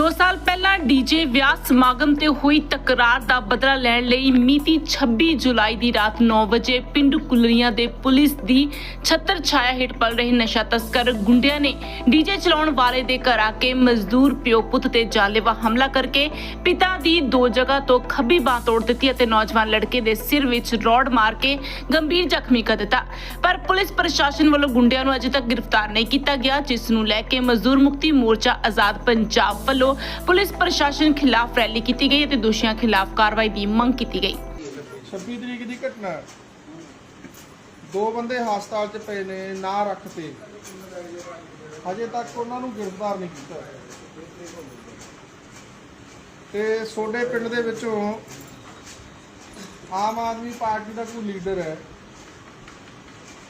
2 ਸਾਲ ਪਹਿਲਾਂ ਡੀਜੇ ਵਿਆਹ ਸਮਾਗਮ ਤੇ ਹੋਈ ਤਕਰਾਰ ਦਾ ਬਦਲਾ ਲੈਣ ਲਈ ਮਿਤੀ 26 ਜੁਲਾਈ ਦੀ ਰਾਤ 9 ਵਜੇ ਪਿੰਡ ਕੁਲਰੀਆਂ ਦੇ ਪੁਲਿਸ ਦੀ ਛੱਤਰ ਛਾਇਆ ਹੇਠ ਪਲ ਰਹੇ ਨਸ਼ਾ ਤਸਕਰ ਗੁੰਡਿਆਂ ਨੇ ਡੀਜੇ ਚਲਾਉਣ ਵਾਲੇ ਦੇ ਘਰ ਆ ਕੇ ਮਜ਼ਦੂਰ ਪਿਓ ਪੁੱਤ ਤੇ ਜਾਨਲੇਵਾ ਹਮਲਾ ਕਰਕੇ ਪਿਤਾ ਦੀ ਦੋ ਜਗ੍ਹਾ ਤੋਂ ਖੱਬੀ ਬਾਹ ਤੋੜ ਦਿੱਤੀ ਅਤੇ ਨੌਜਵਾਨ ਲੜਕੇ ਦੇ ਸਿਰ ਵਿੱਚ ਰੋਡ ਮਾਰ ਕੇ ਗੰਭੀਰ ਜ਼ਖਮੀ ਕਰ ਦਿੱਤਾ। ਪਰ ਪੁਲਿਸ ਪ੍ਰਸ਼ਾਸਨ ਵੱਲੋਂ ਗੁੰਡਿਆਂ ਨੂੰ ਅਜੇ ਤੱਕ ਗ੍ਰਿਫਤਾਰ ਨਹੀਂ ਕੀਤਾ ਗਿਆ, ਜਿਸ ਨੂੰ ਲੈ ਕੇ ਮਜ਼ਦੂਰ ਮੁਕਤੀ ਮੋਰਚਾ ਆਜ਼ਾਦ ਪੰਜਾਬ ਵੱਲੋਂ ਪੁਲਿਸ ਪ੍ਰਸ਼ਾਸਨ ਖਿਲਾਫ ਰੈਲੀ ਕੀਤੀ ਗਈ ਅਤੇ ਦੋਸ਼ੀਆਂ ਖਿਲਾਫ ਕਾਰਵਾਈ ਦੀ ਮੰਗ ਕੀਤੀ ਗਈ। 26 ਤਰੀਕ ਦੀ ਘਟਨਾ ਦੋ ਬੰਦੇ ਹਸਪਤਾਲ 'ਚ ਪਏ ਨੇ, ਨਾ ਰੱਖਤੇ ਹਜੇ ਤੱਕ ਉਹਨਾਂ ਨੂੰ ਗ੍ਰਿਫਤਾਰ ਨਹੀਂ ਕੀਤਾ। ਤੇ ਸੋਡੇ ਪਿੰਡ ਦੇ ਵਿੱਚੋਂ ਆਮ ਆਦਮੀ ਪਾਰਟੀ ਦਾ ਕੋਈ ਲੀਡਰ ਹੈ,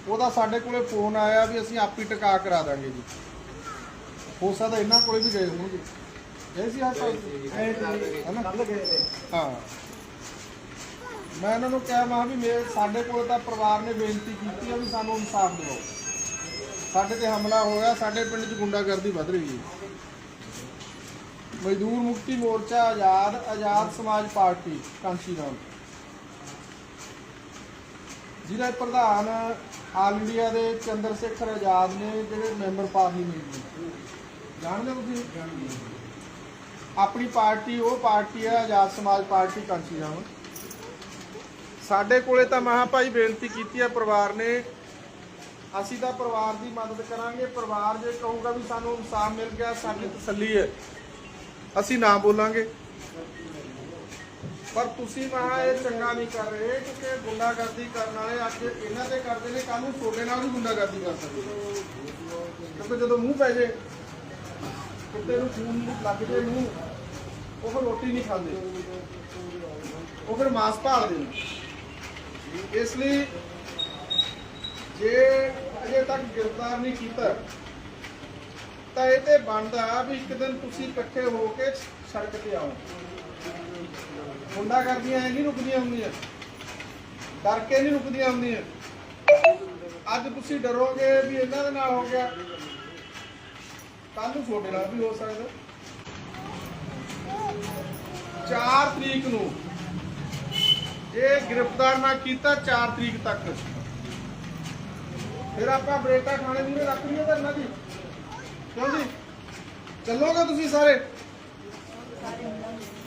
ਉਹਦਾ ਸਾਡੇ ਕੋਲੇ ਫੋਨ ਆਇਆ ਵੀ ਅਸੀਂ ਆਪੀ ਟਿਕਾ ਕਰਾ ਦਾਂਗੇ ਜੀ। ਹੋ ਸਕਦਾ ਇਹਨਾਂ ਕੋਲੇ ਵੀ ਗਏ ਹੋਣਗੇ। ਗਏ ਸੀ ਹਸਪਤਾਲ ਹਨਾ ਹਾਂ। ਮੈਂ ਇਹਨਾਂ ਨੂੰ ਕਿਹਾ, ਮੈਂ ਵੀ ਮੇਰੇ ਸਾਡੇ ਕੋਲ ਤਾਂ ਪਰਿਵਾਰ ਨੇ ਬੇਨਤੀ ਕੀਤੀ ਆ ਵੀ ਸਾਨੂੰ ਇਨਸਾਫ ਦਿਵਾਓ ਸਾਡੇ ਤੇ ਹਮਲਾ ਹੋਇਆ ਸਾਡੇ ਪਿੰਡ 'ਚ ਗੁੰਡਾਗਰਦੀ ਵੱਧ ਰਹੀ ਹੈ। ਮਜ਼ਦੂਰ ਮੁਕਤੀ ਮੋਰਚਾ, ਆਜ਼ਾਦ ਆਜ਼ਾਦ ਸਮਾਜ ਪਾਰਟੀ, ਕਾਂਸ਼ੀ ਰਾਮ। ਜ਼ਿਲ੍ਹਾ ਪ੍ਰਧਾਨ ਆਲ ਇੰਡੀਆ ਦੇ ਚੰਦਰ ਸ਼ੇਖਰ ਆਜ਼ਾਦ ਨੇ ਜਿਹੜੇ ਮੈਂਬਰ ਪਾਰਲੀਮੈਂਟ ਨੇ ਜਾਣਦੇ ਹੋ ਤੁਸੀਂ? ਆਪਣੀ ਪਾਰਟੀ, ਉਹ ਪਾਰਟੀ ਹੈ ਆਜ਼ਾਦ ਸਮਾਜ ਪਾਰਟੀ ਕਾਂਚੀ ਰਾਮ ਸਾਡੇ ਕੋਲੇ ਤਾਂ ਮਹਾ ਭਾਈ ਬੇਨਤੀ ਕੀਤੀ ਹੈ ਪਰਿਵਾਰ ਨੇ। ਅਸੀਂ ਤਾਂ ਪਰਿਵਾਰ ਦੀ ਮਦਦ ਕਰਾਂਗੇ। ਪਰਿਵਾਰ ਜੇ ਕਹੂਗਾ ਵੀ ਸਾਨੂੰ ਇਨਸਾਫ ਮਿਲ ਗਿਆ, ਸਾਡੀ ਤਸੱਲੀ ਹੈ। ਅਸੀਂ ਨਾ ਬੋਲਾਂਗੇ। ਪਰ ਤੁਸੀਂ ਮਹਾ ਇਹ ਚੰਗਾ ਨਹੀਂ ਕਰ ਰਹੇ, ਕਿਉਂਕਿ ਗੁੰਡਾਗਰਦੀ ਕਰਨ ਵਾਲੇ ਅੱਜ ਇਹਨਾਂ ਤੇ ਕਰਦੇ ਨੇ। ਕੱਲ ਨੂੰ ਤੁਹਾਡੇ ਨਾਲ ਵੀ ਗੁੰਡਾਗਰਦੀ ਕਰ ਸਕਦੇ ਕਿਉਂਕਿ ਜਦੋਂ ਮੂੰਹ ਪੈ ਜੇ ਕੁੱਤੇ ਨੂੰ ਖੂਨ ਲੱਗ ਜੇ ਉਹ ਫਿਰ ਰੋਟੀ ਨਹੀਂ ਖਾਂਦੇ। ਉਹ ਫਿਰ ਮਾਸ ਭਾਲਦੇ ਨੇ। ਇਸ ਲਈ ਜੇ ਅਜੇ ਤੱਕ ਗ੍ਰਿਫਤਾਰ ਨਹੀਂ ਕੀਤਾ, ਤਾਂ ਇਹ ਤੇ ਬਣਦਾ ਵੀ ਇੱਕ ਦਿਨ ਤੁਸੀਂ ਇਕੱਠੇ ਹੋ ਕੇ ਸੜਕ ਤੇ ਆਓ। ਮੁੰਡਾ ਕਰਦੀਆਂ ਐ ਨਹੀਂ ਰੁਕਦੀਆਂ ਹੁੰਦੀਆਂ। ਡਰ ਕੇ ਨਹੀਂ ਰੁਕਦੀਆਂ ਹੁੰਦੀਆਂ। ਅੱਜ ਤੁਸੀਂ ਡਰੋਗੇ ਵੀ ਇਹਨਾਂ ਦੇ ਨਾਲ ਹੋ ਗਿਆ। ਕੱਲ ਨੂੰ ਤੁਹਾਡੇ ਨਾਲ ਵੀ ਹੋ ਸਕਦਾ। 4 ਤਰੀਕ ਨੂੰ। ਜੇ ਗ੍ਰਿਫਤਾਰ ਨਾ ਕੀਤਾ 4 ਤਰੀਕ ਤੱਕ। ਫਿਰ ਆਪਾਂ ਬਰੇਟਾ ਖਾਣੇ ਮੂਰੇ ਰੱਖ ਲਈਏ ਤਾਂ ਜੀ ਕਿਉਂ ਜੀ? ਚੱਲੋਗੇ ਤੁਸੀਂ ਸਾਰੇ?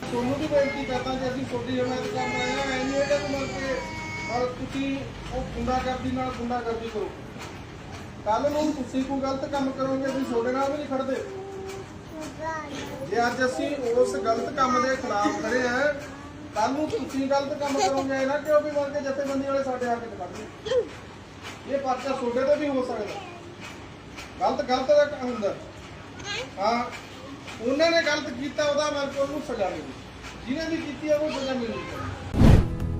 ਤੁਹਾਨੂੰ ਵੀ ਬੇਨਤੀ ਕਰਦਾ ਜੇ, ਅਸੀਂ ਛੋਟੀ ਜਮਾਤ ਕੰਮ ਆਏ ਆ ਐਨੀ ਇਹਦਾ ਤੁਮਰ ਕੇ ਔਰ ਤੁਸੀਂ ਉਹ ਗੁੰਡਾਗਰਦੀ ਨਾਲ ਗੁੰਡਾਗਰਦੀ ਕਰੋ। ਕੱਲ ਨੂੰ ਤੁਸੀਂ ਕੋਈ ਗਲਤ ਕੰਮ ਕਰੋਗੇ, ਅਸੀਂ ਤੁਹਾਡੇ ਨਾਲ ਵੀ ਨਹੀਂ ਖੜਦੇ ਜੇ ਅੱਜ ਅਸੀਂ ਉਸ ਗਲਤ ਕੰਮ ਦੇ ਖਿਲਾਫ ਖੜੇ ਆ ਕੱਲ ਨੂੰ ਤੁਸੀਂ ਗਲਤ ਕੰਮ ਕਰੋਗੇ, ਇਹ ਨਾ ਕਿਉਂ ਵੀ ਮਰ ਕੇ ਜਥੇਬੰਦੀ ਵਾਲੇ ਸਾਡੇ ਹੱਕ 'ਚ ਖੜਦੇ ਇਹ ਪਰਚਾ ਤੁਹਾਡੇ ਤੇ ਵੀ ਹੋ ਸਕਦਾ। ਗਲਤ ਗਲਤ ਦਾ ਕੰਮ ਹੁੰਦਾ। ਹਾਂ, ਉਹਨਾਂ ਨੇ ਗਲਤ ਕੀਤਾ, ਉਹਦਾ ਮਰ ਕੇ ਉਹਨੂੰ ਸਜ਼ਾ ਮਿਲੀ। ਜਿਹਨੇ ਵੀ ਕੀਤੀ ਆ ਉਹ ਸਜ਼ਾ ਮਿਲਣੀ